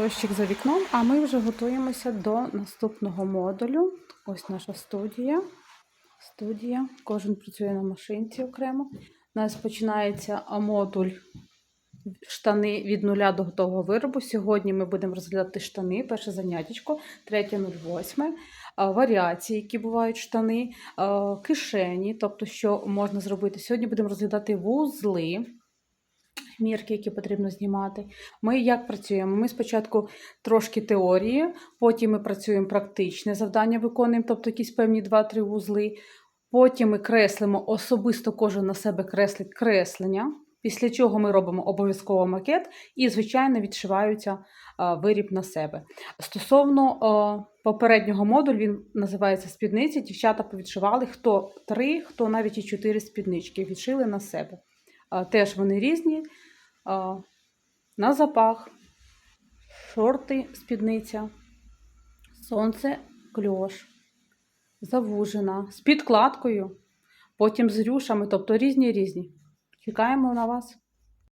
Дощик за вікном, а ми вже готуємося до наступного модулю. Ось наша студія. Студія. Кожен працює на машинці окремо. У нас починається модуль штани від нуля до готового виробу. Сьогодні ми будемо розглядати штани, перше заняттячко, 3.08, а, варіації, які бувають штани, кишені, тобто, що можна зробити. Сьогодні будемо розглядати вузли. Мірки, які потрібно знімати. Ми як працюємо? Ми спочатку трошки теорії, потім ми працюємо практичне завдання, виконуємо, тобто якісь певні 2-3 вузли. Потім ми креслимо, особисто кожен на себе креслить креслення, після чого ми робимо обов'язково макет і, звичайно, відшиваються виріб на себе. Стосовно попереднього модулю, він називається спідниці. Дівчата повідшивали хто 3, хто навіть і 4 спіднички відшили на себе. Теж вони різні. На запах, шорти, спідниця, сонце, кльош, завужена, з підкладкою, потім з рюшами, тобто різні різні. Чекаємо на вас.